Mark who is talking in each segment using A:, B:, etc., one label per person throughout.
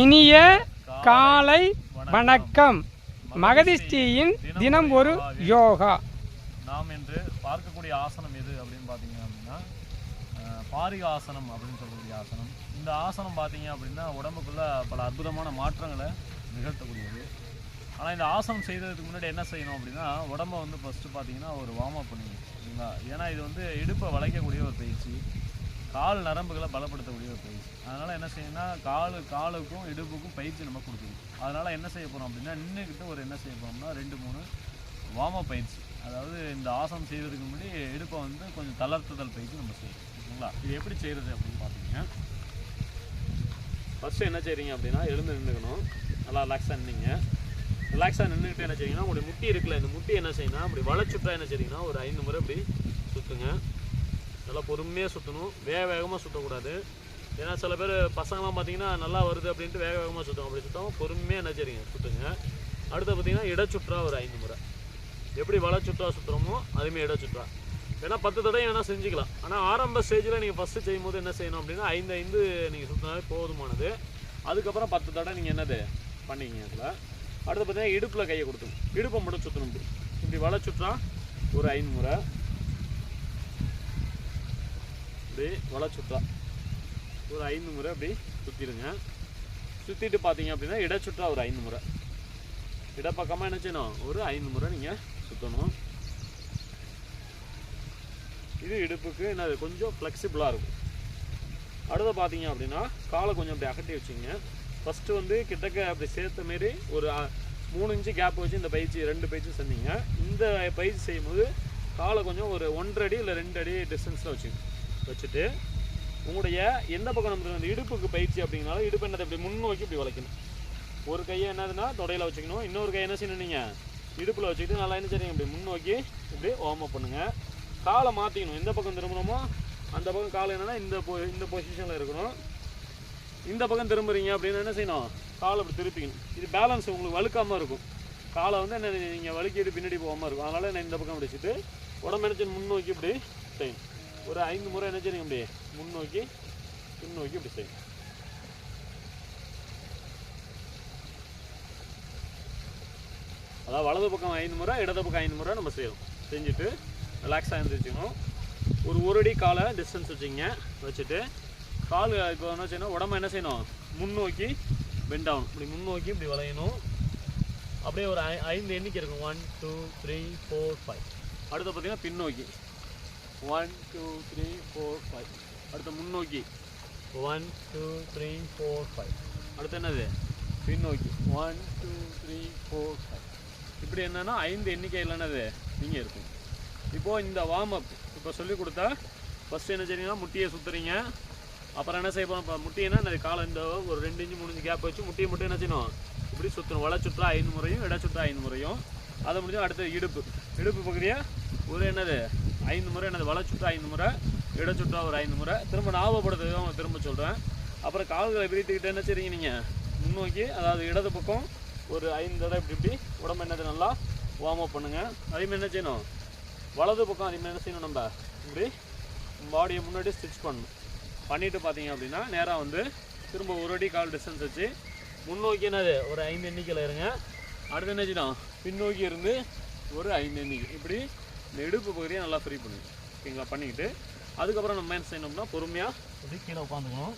A: இனிய காலை வணக்கம். மகதிஷ்டியின் தினம் ஒரு யோகா.
B: நாம் என்று பார்க்கக்கூடிய ஆசனம் எது அப்படின்னு பார்த்தீங்க அப்படின்னா பாரிக ஆசனம் அப்படின்னு சொல்லக்கூடிய ஆசனம். இந்த ஆசனம் பார்த்தீங்க அப்படின்னா உடம்புக்குள்ள பல அற்புதமான மாற்றங்களை நிகழ்த்தக்கூடியது. ஆனால் இந்த ஆசனம் செய்ததுக்கு முன்னாடி என்ன செய்யணும் அப்படின்னா உடம்ப வந்து ஃபஸ்ட்டு பார்த்தீங்கன்னா ஒரு வார்ம் அப் பண்ணுங்க சரிங்களா? ஏன்னா இது வந்து இடுப்பை வளைக்கக்கூடிய ஒரு பயிற்சி. கால் நரம்புகளை பலப்படுத்தக்கூடிய ஒரு பயிற்சி அதனால் என்ன செய்யணும்னா காலு காலுக்கும் இடுப்புக்கும் பயிற்சி நம்ம கொடுக்கணும். அதனால் என்ன செய்ய போகிறோம் அப்படின்னா நின்றுக்கிட்டு ஒரு என்ன செய்ய போகிறோம்னா ரெண்டு மூணு வாம பயிற்சி. அதாவது இந்த ஆசனம் செய்வதற்கு முன்னாடி இடுப்பை வந்து கொஞ்சம் தளர்த்துதல் பயிற்சி நம்ம செய்யணும். ஓகேங்களா இது எப்படி செய்கிறது அப்படின்னு பார்த்தீங்க ஃபஸ்ட்டு என்ன செய்கிறீங்க அப்படின்னா எழுந்து நின்றுக்கணும் நல்லா ரிலாக்ஸாக நின்றுங்க ரிலாக்ஸாக நின்றுக்கிட்டு என்ன செய்யுங்கன்னா உங்களுடைய முட்டி இருக்குல்ல இந்த முட்டி என்ன செய்யணும் அப்படி வளைச்சுட்டா என்ன செய்றீங்கன்னா ஒரு ஐந்து முறை அப்படி சுற்றுங்க நல்லா பொறுமையாக சுற்றணும் வேக வேகமாக சுற்றக்கூடாது ஏன்னா சில பேர் பசங்களாம் பார்த்தீங்கன்னா நல்லா வருது அப்படின்ட்டு வேக வேகமாக சுற்றுவோம் அப்படி சுத்தாமல் பொறுமையாக என்ன சுற்றுங்க அடுத்து பார்த்தீங்கன்னா இடச்சுற்றா ஒரு ஐந்து முறை. எப்படி வலை சுற்றா சுற்றுறோமோ அதுமாரி இடச்சுற்றா ஏன்னா பத்து தடவை வேணால் செஞ்சுக்கலாம். ஆனால் ஆரம்ப ஸ்டேஜில் நீங்கள் ஃபஸ்ட்டு செய்யும்போது என்ன செய்யணும் அப்படின்னா ஐந்து ஐந்து நீங்கள் சுற்றினாலே போதுமானது. அதுக்கப்புறம் பத்து தடவை நீங்கள் என்னது பண்ணிக்கிங்க அதில். அடுத்து பார்த்தீங்கன்னா இடுப்பில் கையை கொடுத்துணும் இடுப்பை மட்டும் சுற்றணும் இப்படி. இப்படி வலை சுற்றா ஒரு ஐந்து முறை. அப்படியே வலை சுற்றா. ஒரு ஐந்து முறை அப்படி சுற்றிடுங்க சுற்றிட்டு பார்த்தீங்க அப்படின்னா இடச்சுற்றா ஒரு ஐந்து முறை. இடப்பக்கமாக என்ன செய்யணும்? ஒரு ஐந்து முறை நீங்கள் சுற்றணும் இது இடுப்புக்கு என்னது கொஞ்சம் ஃப்ளெக்சிபிளாக இருக்கும். அடுத்து பார்த்தீங்க அப்படின்னா காலை கொஞ்சம் அப்படி அகட்டி வச்சுங்க. ஃபஸ்ட்டு வந்து கிட்டக்க அப்படி சேர்த்த மாரி ஒரு மூணு இன்ச்சு கேப் வச்சு இந்த பயிற்சி ரெண்டு பயிற்சி செஞ்சீங்க. இந்த பயிற்சி செய்யும்போது காலை கொஞ்சம் ஒரு ஒன்றரை அடி இல்லை ரெண்டு அடி டிஸ்டன்ஸில் வச்சுக்கோங்க வச்சுட்டு உங்களுடைய எந்த பக்கம் நம்ம இந்த இடுப்புக்கு பயிற்சி அப்படிங்கனாலும் இடுப்பு என்னது இப்படி முன்னோக்கி இப்படி வளைக்கணும். ஒரு கையை என்னதுன்னா தொடையில் வச்சுக்கணும். இன்னொரு கையை என்ன செய்யணும் நீங்கள் இடுப்பில் வச்சுக்கிட்டு நல்லா என்ன செய்றீங்க இப்படி முன்னோக்கி இப்படி வார்ம் அப் காலை மாற்றிக்கணும் எந்த பக்கம் திரும்பணுமோ அந்த பக்கம் காலை என்னென்னா இந்த பொ இந்த பொசிஷனில் இருக்கணும். இந்த பக்கம் திரும்புறீங்க அப்படின்னு என்ன செய்யணும்? காலை இப்படி திருப்பிக்கணும். இது பேலன்ஸ் உங்களுக்கு வழுக்காமல் இருக்கும். காலை வந்து என்ன நீங்கள் வழுக்கிட்டு பின்னாடி போகாமல் இருக்கும். அதனால் என்ன இந்த பக்கம் வச்சுட்டு உடம்பு என்ன செய்யணும்? முன்னோக்கி இப்படி செய்யணும். ஒரு ஐந்து முறை என்ன செய்யுங்க இப்படி முன்னோக்கி பின்னோக்கி இப்படி செய்யணும். அதாவது வலது பக்கம் ஐந்து முறை இடது பக்கம் ஐந்து முறை நம்ம செய்யணும். செஞ்சுட்டு ரிலாக்ஸாக இருந்துச்சுக்கணும் ஒரு ஒரு அடி காலை டிஸ்டன்ஸ் வச்சுங்க வச்சுட்டு கால் இப்போ என்ன செய்யணும்? உடம்ப என்ன செய்யணும்? முன்னோக்கி பெண்ட் ஆகணும். இப்படி முன்னோக்கி இப்படி வளையணும். அப்படியே ஒரு ஐ- ஐந்து எண்ணிக்கை இருக்கும். One two three four five அடுத்து பார்த்தீங்கன்னா பின்னோக்கி. One two three four five அடுத்து முன்னோக்கி. One two three four five அடுத்து என்னது? பின்னோக்கி. One two three four five இப்படி என்னன்னா ஐந்து எண்ணிக்கையில் என்னது? நீங்கள் இருக்கும். இப்போது இந்த வார்ம் அப் இப்போ சொல்லி கொடுத்தா ஃபஸ்ட்டு என்ன செய்றீங்கன்னா முட்டியை சுற்றுறீங்க அப்புறம் என்ன செய்ய போகிறோம் இப்போ முட்டினா இந்த காலை இந்த ஒரு ரெண்டு இன்ச்சு மூணு இன்ச்சு கேப் வச்சு முட்டியை மட்டும் என்ன செய்யணும்? இப்படி சுற்றணும் வலை சுற்றா ஐந்து முறையும் இட சுற்றா ஐந்து முறையும். அதை முடிஞ்சு அடுத்து இடுப்பு. இடுப்பு பகுதியை ஒரு என்னது? ஐந்து முறை என்னது வலை சுற்றா ஐந்து முறை இட சுற்றா ஒரு ஐந்து முறை. திரும்ப ஞாபகப்படுத்துறது அவங்க திரும்ப சொல்கிறேன் அப்புறம் கால்களை விரித்துக்கிட்டு என்ன செய்றீங்க நீங்கள் முன்னோக்கி அதாவது இடது பக்கம் ஒரு ஐந்து தடவை இப்படி இப்படி உடம்பு என்னது நல்லா வார்ம் அப் பண்ணுங்கள் அதேமாதிரி என்ன செய்யணும்? வலது பக்கம் அதேமாதிரி என்ன செய்யணும் நம்ம? இப்படி பாடியை முன்னாடி ஸ்டிச் பண்ணணும். பண்ணிவிட்டு பார்த்தீங்க அப்படின்னா நேராக வந்து திரும்ப ஒரு அடி கால் டிஸ்டன்ஸ் வச்சு முன்னோக்கி என்னது? ஒரு ஐந்து எண்ணிக்கையில் இருங்க. அடுத்து என்ன செய்யணும்? பின்னோக்கி இருந்து ஒரு ஐந்து எண்ணிக்கை. இப்படி இந்த இடுப்பு பகுதியை நல்லா ஃப்ரீ பண்ணுவோம் ஓகேங்களா? பண்ணிக்கிட்டு அதுக்கப்புறம் நம்ம என்ன செய்யணும்னா பொறுமையாக இப்படி கீழே உட்காந்துக்கணும்.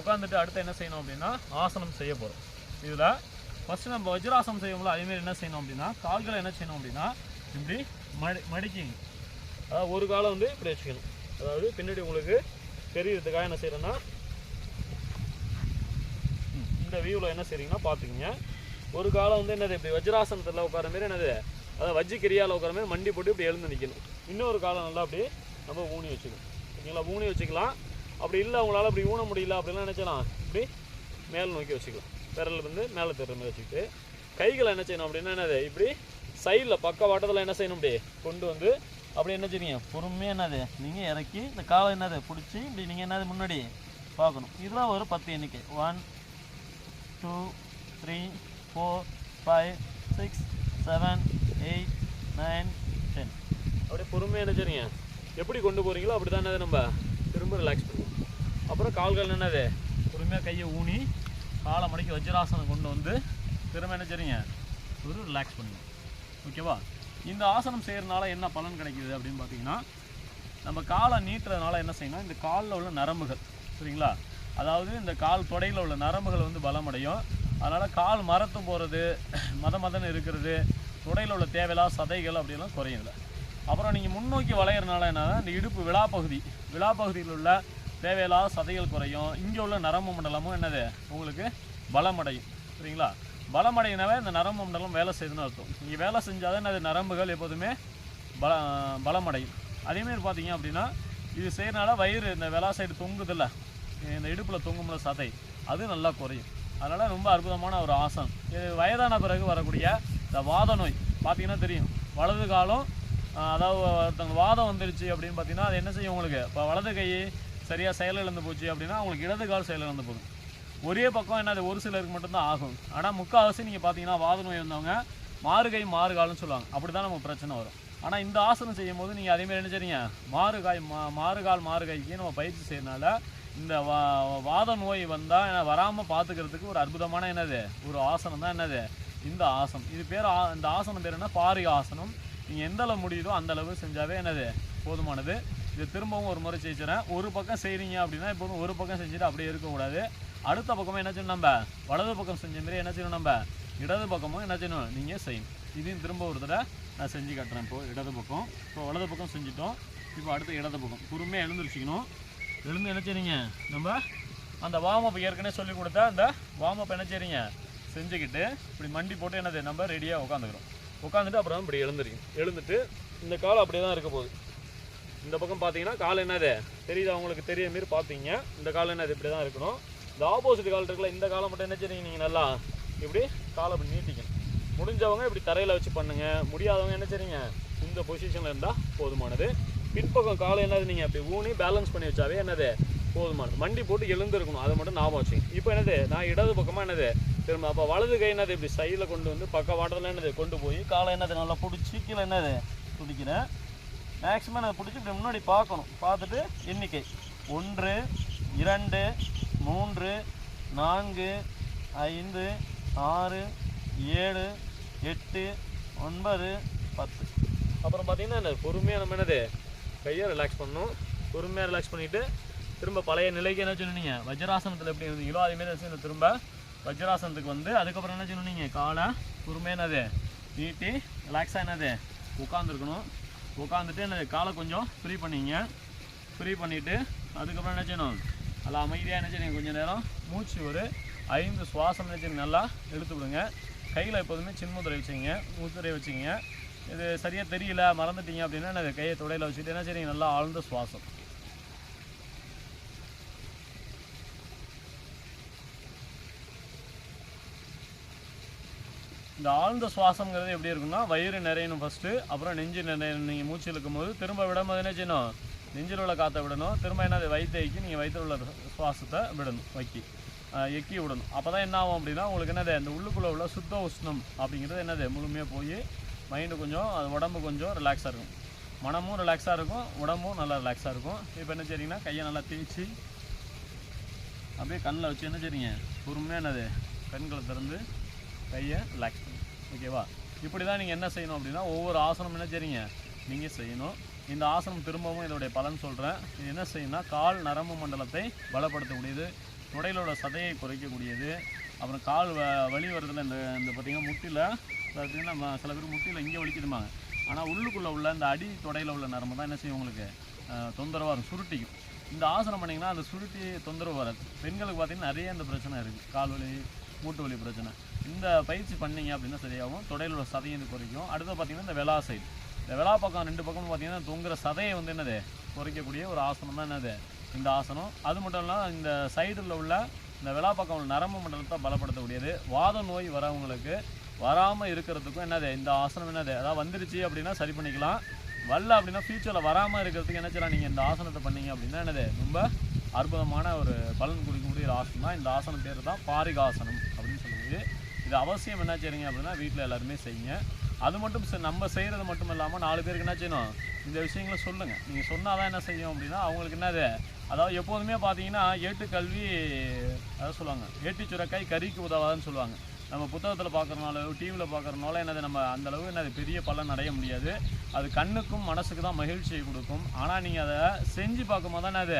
B: உட்காந்துட்டு அடுத்து என்ன செய்யணும் அப்படின்னா ஆசனம் செய்ய போகிறோம் இதில் ஃபஸ்ட்டு நம்ம வஜ்ராசனம் செய்யும்போது அதேமாரி என்ன செய்யணும் அப்படின்னா கால்களை என்ன செய்யணும் அப்படின்னா இப்படி மடி மடிக்கிங்க. அதாவது ஒரு காலை வந்து இப்படி வச்சுக்கணும். அதாவது பின்னாடி உங்களுக்கு தெரியறதுக்காக என்ன செய்யறேன்னா ம், இந்த வியூவில் என்ன செய்கிறீங்கன்னா பார்த்துக்கிங்க. ஒரு காலம் வந்து என்னது இப்படி வஜ்ராசனத்தில் உட்கார மாதிரி என்னது அதாவது வஜ்ஜி கிரியாவில் உட்காரமே மாதிரி மண்டி போட்டு இப்படி எழுந்து நிற்கணும் இன்னொரு காலம் நல்லா அப்படி நம்ம ஊனி வச்சுக்கணும். ஓகேங்களா? ஊனி வச்சுக்கலாம். அப்படி இல்லை உங்களால் அப்படி ஊன முடியல அப்படிலாம் நினச்சலாம் இப்படி மேல் நோக்கி வச்சுக்கலாம். விரல் வந்து மேலே தெரிற மாதிரி வச்சுக்கிட்டு கைகளை என்ன செய்யணும் அப்படின்னா என்னது இப்படி சைடில் பக்க வாட்டத்தில் என்ன செய்யணும் அப்படியே கொண்டு வந்து அப்படி என்ன செய்யுங்க பொறுமையாக என்னது நீங்கள் இறக்கி இந்த காலை என்னது பிடிச்சி இப்படி நீங்கள் என்னது முன்னாடி பார்க்கணும். இதெல்லாம் ஒரு பத்து எண்ணிக்கை. One two three four five six seven eight nine ten. அப்படியே பொறுமையாக என்ன எப்படி கொண்டு போகிறீங்களோ அப்படி தானே நம்ம திரும்ப ரிலாக்ஸ் பண்ணுவோம். அப்புறம் கால்கள் என்னது? பொறுமையாக கையை ஊனி காலை மடக்கி வஜ்ராசனம் கொண்டு வந்து திரும்ப என்ன செய்றீங்க? ஒரு ரிலாக்ஸ் பண்ணுவோம் ஓகேவா இந்த ஆசனம் செய்கிறதுனால என்ன பலன் கிடைக்குது அப்படின்னு பார்த்தீங்கன்னா நம்ம காலை நீட்டுறதுனால என்ன செய்யணும் இந்த காலில் உள்ள நரம்புகள் சரிங்களா? அதாவது இந்த கால் தொடையில் உள்ள நரம்புகள் வந்து பலமடையும். அதனால் கால் மரத்து போகிறது மத மதன்னு இருக்கிறது தொடையில் உள்ள தேவையில்லாத சதைகள் அப்படிலாம் குறையுதுல. அப்புறம் நீங்கள் முன்னோக்கி வளையிறதுனால என்னன்னா இந்த இடுப்பு விழாப்பகுதி விழாப்பகுதியில் உள்ள தேவையில்லாத சதைகள் குறையும். இங்கே உள்ள நரம்பு மண்டலமும் என்னது? உங்களுக்கு பலமடையும். சரிங்களா பலமடையினவே இந்த நரம்பு மண்டலம் வேலை செய்யுதுன்னு அர்த்தம். நீங்கள் வேலை செஞ்சால் தான் அது நரம்புகள் எப்போதுமே பல பலமடையும். அதேமாரி பார்த்தீங்க அப்படின்னா இது செய்கிறனால வயிறு இந்த வெலா சைடு தொங்குதில்ல. இந்த இடுப்பில் தொங்கும்ல சதை. அது நல்லா குறையும். அதனால் ரொம்ப அற்புதமான ஒரு ஆசனம். இது வயதான பிறகு வரக்கூடிய இந்த வாத நோய் பார்த்தீங்கன்னா தெரியும். வலது காலம் அதாவது ஒருத்தவங்க வாதம் வந்துருச்சு அப்படின்னு பார்த்தீங்கன்னா அது என்ன செய்யும் உங்களுக்கு? இப்போ வலது கை சரியாக செயலிழந்து போச்சு அப்படின்னா அவங்களுக்கு இடது கால் செயலிழந்து போகும். ஒரே பக்கம் என்னது ஒரு சிலருக்கு மட்டும்தான் ஆகும். ஆனால் முக்கால்வாசி நீங்கள் பார்த்தீங்கன்னா வாத நோய் வந்தவங்க மாறுகை மாறுகால்னு சொல்லுவாங்க. அப்படி தான் நமக்கு பிரச்சனை வரும். ஆனால் இந்த ஆசனம் செய்யும் போது நீங்கள் அதேமாதிரி என்ன செய்றீங்க மாறுகாய் மா மாறுகால் மாறுகைக்கு நம்ம பயிற்சி செய்யறதுனால இந்த வா வாத நோய் வந்தால் வராமல் பார்த்துக்கிறதுக்கு ஒரு அற்புதமான என்னது? ஒரு ஆசனம் தான் என்னது? இந்த ஆசனம். இது பேர் ஆ- இந்த ஆசனம் பேர் என்ன? பாரி ஆசனம். நீங்கள் எந்த அளவு முடியுதோ அந்த அளவு செஞ்சாவே என்னது? போதுமானது. இது திரும்பவும் ஒரு முறை செய்கிறேன் ஒரு பக்கம் செய்கிறீங்க அப்படின்னா இப்போதும் ஒரு பக்கம் செஞ்சுட்டு அப்படியே இருக்கக்கூடாது. அடுத்த பக்கமும் என்ன செய்யணும் நம்ம? வலது பக்கம் செஞ்ச மாதிரி என்ன செய்யணும் நம்ம? இடது பக்கமும் என்ன செய்யணும்? நீங்கள் செய்யணும். இதையும் திரும்ப ஒரு தடவை நான் செஞ்சு காட்டுறேன் இப்போது இடது பக்கம். இப்போ வலது பக்கம் செஞ்சுட்டோம். இப்போ அடுத்து இடது பக்கம். பொறுமையாக எழுந்துருச்சிக்கணும். எழுந்து என்ன செய்றீங்க? நம்ம அந்த வார்ம் ஏற்கனவே சொல்லி கொடுத்தா அந்த வார்ம் என்ன செய்றீங்க? செஞ்சுக்கிட்டு இப்படி மண்டி போட்டு என்னது நம்ம ரெடியாக உட்காந்துக்கிறோம் உட்காந்துட்டு அப்புறம் இப்படி எழுந்துருக்கும் எழுந்துட்டு இந்த கால் அப்படியே தான் இருக்க போகுது. இந்த பக்கம் பார்த்தீங்கன்னா கால் என்னது? தெரியுது? அவங்களுக்கு தெரிய மாரி பார்த்தீங்க. இந்த கால் என்னது? இப்படி தான் இருக்கணும். இந்த ஆப்போசிட் கால் இருக்குல்ல இந்த காலம் மட்டும் என்ன செய்றீங்க நீங்கள் நல்லா? இப்படி காலை அப்படி நீட்டிக்கணும். முடிஞ்சவங்க இப்படி தரையில் வச்சு பண்ணுங்கள் முடியாதவங்க என்ன செய்றீங்க? இந்த பொசிஷனில் இருந்தால் போதுமானது. பின்பக்கம் காலை என்னது நீங்கள் அப்படி ஊனி பேலன்ஸ் பண்ணி வச்சாவே என்னது? போதுமானது. மண்டி போட்டு எழுந்திருக்கணும். அதை மட்டும் ஞாபகம் வச்சுங்க இப்போ என்னது? நான் இடது பக்கமாக என்னது? திரும்ப அப்போ வலது கை என்னது இப்படி சைடில் கொண்டு வந்து பக்க வாட்டத்தில் என்னது கொண்டு போய் காலை என்னது நல்லா பிடிச்சி கீழே என்னது பிடிக்கிறேன் மேக்ஸிமம் அதை பிடிச்சி இப்படி முன்னாடி பார்க்கணும். பார்த்துட்டு எண்ணிக்கை. ஒன்று இரண்டு மூன்று நான்கு ஐந்து ஆறு ஏழு எட்டு ஒன்பது பத்து. அப்புறம் பார்த்திங்கன்னா இந்த பொறுமையாக நம்ம என்னது கையை ரிலாக்ஸ் பண்ணணும். பொறுமையாக ரிலாக்ஸ் பண்ணிவிட்டு திரும்ப பழைய நிலைக்கு என்ன சொன்னீங்க? வஜ்ராசனத்தில் எப்படி இருந்தீங்களோ அதேமாரி திரும்ப வஜ்ராசனத்துக்கு வந்து அதுக்கப்புறம் என்ன செய்யணும் நீங்கள் காலை பொறுமையாக என்னது? நீட்டி ரிலாக்ஸாக என்னது? உட்காந்துருக்கணும் உட்காந்துட்டு என்னது? காலை கொஞ்சம் ஃப்ரீ பண்ணிங்க. ஃப்ரீ பண்ணிவிட்டு அதுக்கப்புறம் என்ன செய்யணும்? நல்லா அமைதியாக என்ன செய்யணும்? கொஞ்சம் நேரம் மூச்சு ஒரு ஐந்து சுவாசம் என்ன செய்யணும்? நல்லா எடுத்து விடுங்க. கையில் எப்போதுமே சின்முதிரை வச்சுங்க. முத்திரை வச்சுங்க. இது சரியாக தெரியல மறந்துட்டீங்க அப்படின்னா எனக்கு கையை தொடையில் வச்சுட்டு என்ன செய்யுங்க நல்லா ஆழ்ந்த சுவாசம். இந்த ஆழ்ந்த சுவாசங்கிறது எப்படி இருக்குன்னா வயிறு நிறையணும் ஃபஸ்ட்டு அப்புறம் நெஞ்சு நிறையணும் நீங்கள் மூச்சு இழுக்கும் போது திரும்ப விடும்போது என்ன செய்யணும்? நெஞ்சில் உள்ள காற்றை விடணும். திரும்ப என்ன வயிற்றைக்கு நீங்கள் வயிற்றில் உள்ள சுவாசத்தை விடணும் வைக்கி. எக்கி விடணும். அப்போ தான் என்ன ஆகும் அப்படின்னா உங்களுக்கு என்னது? அந்த உள்ளுக்குள்ளே உள்ள சுத்த உஷ்ணம் அப்படிங்கிறது என்னது? முழுமையாக போய் மைண்டு கொஞ்சம் அது உடம்பு கொஞ்சம் ரிலாக்ஸாக இருக்கும். மனமும் ரிலாக்ஸாக இருக்கும். உடம்பும் நல்லா ரிலாக்ஸாக இருக்கும். இப்போ என்ன செய்றீங்கன்னா கையை நல்லா தேய்ச்சி அப்படியே கண்ணில் வச்சு என்ன செய்றீங்க? பொறுமையாக என்னது? கண்களை திறந்து கையை ரிலாக்ஸ் ஓகேவா? இப்படி தான் நீங்கள் என்ன செய்யணும் அப்படின்னா ஒவ்வொரு ஆசனம் என்ன தெரியுங்க நீங்கள் செய்யணும். இந்த ஆசனம் திரும்பவும் இதோடைய பலன் சொல்கிறேன் இது என்ன செய்யணும்னா கால் நரம்பு மண்டலத்தை பலப்படுத்தக்கூடியது தொடையிலோட சதையை குறைக்கக்கூடியது அப்புறம் கால் வ வலி வருதுல இந்த இந்த பார்த்தீங்கன்னா முட்டியில் பார்த்தீங்கன்னா நம்ம சில பேர் முட்டியில் இங்கே வலிக்குதுமாங்க ஆனால் உள்ளுக்குள்ளே உள்ள இந்த அடி தொடையில் உள்ள நரம்பு தான் என்ன செய்யும் உங்களுக்கு? தொந்தரவாக இருக்கும் சுருட்டிக்கும். இந்த ஆசனம் பண்ணிங்கன்னா அந்த சுருட்டி தொந்தரவு வராது. பெண்களுக்கு பார்த்தீங்கன்னா நிறைய இந்த பிரச்சனை இருக்குது கால் வலி மூட்டு வலி பிரச்சனை. இந்த பயிற்சி பண்ணீங்க அப்படின்னா சரியாகும். தொடையில் சதையும் சதையை இது குறைக்கும். அடுத்து பார்த்தீங்கன்னா இந்த வெளா சைடு இந்த வெளா பக்கம் ரெண்டு பக்கமும் பார்த்தீங்கன்னா தொங்குற சதையை வந்து என்னது? குறைக்கக்கூடிய ஒரு ஆசனம் தான் என்னது? இந்த ஆசனம். அது மட்டும் இல்லாமல் இந்த சைடில் உள்ள இந்த வெளா பக்கம் உள்ள நரம்பு மண்டலத்தை பலப்படுத்தக்கூடியது. வாத நோய் வரவங்களுக்கு வராமல் இருக்கிறதுக்கும் என்னது? இந்த ஆசனம் என்னது? அதாவது வந்துருச்சு அப்படின்னா சரி பண்ணிக்கலாம். வரல அப்படின்னா ஃப்யூச்சரில் வராமல் இருக்கிறதுக்கு என்ன செய்யலாம்? நீங்கள் இந்த ஆசனத்தை பண்ணீங்க அப்படின்னா என்னது? ரொம்ப அற்புதமான ஒரு பலன் கொடுக்கக்கூடிய ஒரு ஆசனம் தான். இந்த ஆசனம் பேர் தான் பாரிகாசனம் அப்படின்னு சொல்லுவது இது அவசியம் என்ன செய்றீங்க அப்படின்னா வீட்டில் எல்லாருமே செய்யுங்க. அது மட்டும் நம்ம செய்கிறது மட்டும் இல்லாமல் நாலு பேருக்கு என்ன செய்யணும்? இந்த விஷயங்களை சொல்லுங்கள் நீங்கள் சொன்னால் தான் என்ன செய்யும் அப்படின்னா அவங்களுக்கு என்னது? அதாவது எப்போதுமே பார்த்தீங்கன்னா ஏட்டுக்கல்வி அதாவது சொல்லுவாங்க. ஏட்டு சுரக்காய் கறிக்கு உதவாதுன்னு சொல்லுவாங்க. நம்ம புத்தகத்தில் பார்க்குறனால டிவியில் பார்க்குறனால என்னது நம்ம அந்தளவு என்னது பெரிய பலன் அடைய முடியாது. அது கண்ணுக்கும் மனசுக்கு தான் மகிழ்ச்சியை கொடுக்கும். ஆனால் நீங்கள் அதை செஞ்சு பார்க்கும்போது தான் அது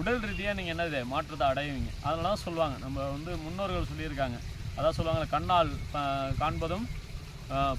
B: உடல் ரீதியாக நீங்கள் என்னது? மாற்றத்தை அடைவீங்க. அதனால தான் சொல்லுவாங்க. நம்ம வந்து முன்னோர்கள் சொல்லியிருக்காங்க. அதான் சொல்லுவாங்க கண்ணால் காண்பதும்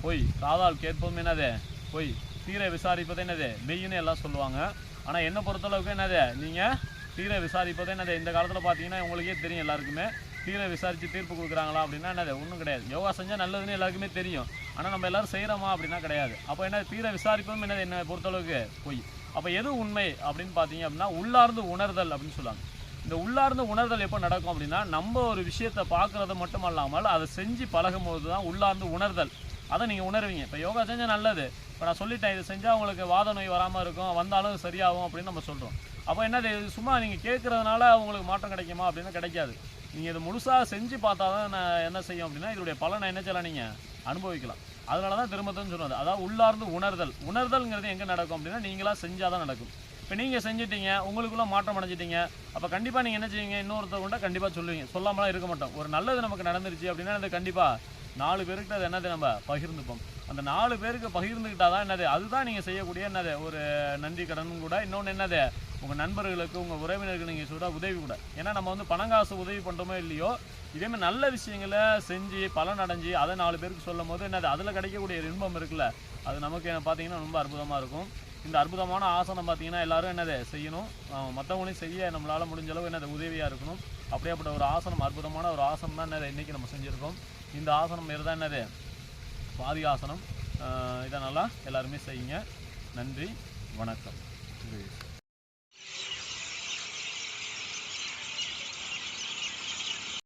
B: பொய். காதால் கேட்பதும் என்னது? பொய். தீர விசாரிப்பது என்னது? மெய்ன்னு எல்லாம் சொல்லுவாங்க. ஆனால் என்னை பொறுத்தளவுக்கு என்னது? நீங்கள் தீர விசாரிப்பது என்னது? இந்த காலத்தில் பார்த்தீங்கன்னா உங்களுக்கே தெரியும் எல்லாருக்குமே. தீர விசாரித்து தீர்ப்பு கொடுக்குறாங்களா அப்படின்னா என்னது? ஒன்றும் கிடையாது. யோகா செஞ்சால் நல்லதுன்னு எல்லாருக்குமே தெரியும். ஆனால் நம்ம எல்லாரும் செய்கிறோமா அப்படின்னா கிடையாது. அப்போ என்ன தீர விசாரிப்பதும் என்னது? என்னை பொறுத்தளவுக்கு பொய். அப்போ எது உண்மை அப்படின்னு பார்த்தீங்க அப்படின்னா உள்ளார்ந்து உணர்தல் அப்படின்னு சொல்லுவாங்க. இந்த உள்ளார்ந்த உணர்தல் எப்போ நடக்கும் அப்படின்னா நம்ம ஒரு விஷயத்தை பார்க்குறது மட்டும் அல்லாமல் அதை செஞ்சு பழகும் போது தான் உள்ளார்ந்து உணர்தல். அதை நீங்கள் உணர்வீங்க. இப்போ யோகா செஞ்சால் நல்லது. இப்போ நான் சொல்லிட்டேன் இது செஞ்சால் உங்களுக்கு வாத நோய் வராமல் இருக்கும் வந்தாலும் சரியாகும் அப்படின்னு நம்ம சொல்கிறோம் அப்போ என்னது இது சும்மா நீங்கள் கேட்குறதுனால உங்களுக்கு மாற்றம் கிடைக்குமா அப்படின்னு கிடைக்காது. நீங்கள் இது முழுசாக செஞ்சு பார்த்தா தான் நான் என்ன செய்யும் அப்படின்னா இதோடைய பலனை என்ன செய்யலாம் நீங்கள் அனுபவிக்கலாம். அதனால தான் திரும்பத்துன்னு சொன்னது. அதாவது உள்ளார்ந்து உணர்தல். உணர்தல்ங்கிறது எங்கே நடக்கும் அப்படின்னா நீங்களாக செஞ்சால் தான் நடக்கும். இப்போ நீங்கள் செஞ்சிட்டீங்க உங்களுக்குள்ளே மாற்றம் அடைஞ்சிட்டீங்க அப்போ கண்டிப்பாக நீங்கள் என்ன செய்வீங்க? இன்னொருத்தவங்க கூட கண்டிப்பாக சொல்லுவீங்க. சொல்லாமலாம் இருக்க மாட்டோம். ஒரு நல்லது நமக்கு நடந்துருச்சு அப்படின்னா அது கண்டிப்பாக நாலு பேருக்கு அது என்னது நம்ம பகிர்ந்துப்போம். அந்த நாலு பேருக்கு பகிர்ந்துக்கிட்டா தான் என்னது? அதுதான் நீங்கள் செய்யக்கூடிய என்னது? ஒரு நன்றி கடனும் கூட. இன்னொன்று என்னது? உங்கள் நண்பர்களுக்கு உங்கள் உறவினர்களுக்கு நீங்கள் சொல்கிற உதவி கூட. ஏன்னா நம்ம வந்து பணம் காசு உதவி பண்ணுறோமோ இல்லையோ இதேமாதிரி நல்ல விஷயங்களை செஞ்சு பலன் அடைஞ்சு அதை நாலு பேருக்கு சொல்லும் போது என்னது? அதில் கிடைக்கக்கூடிய இன்பம் இருக்குல்ல? அது நமக்கு பார்த்தீங்கன்னா ரொம்ப அற்புதமாக இருக்கும். இந்த அற்புதமான ஆசனம் பார்த்தீங்கன்னா எல்லாரும் என்னது செய்யணும். மற்றவங்களையும் செய்ய நம்மளால் முடிஞ்ச அளவு என்னது உதவியாக இருக்கணும். அப்படியேப்பட்ட ஒரு ஆசனம் அற்புதமான ஒரு ஆசனம் தான் என்னது இன்றைக்கி நம்ம செஞ்சுருக்கோம். இந்த ஆசனம் மாரி தான் என்னது? பாதி ஆசனம். இதை நல்லா எல்லாருமே செய்யுங்க. நன்றி வணக்கம்.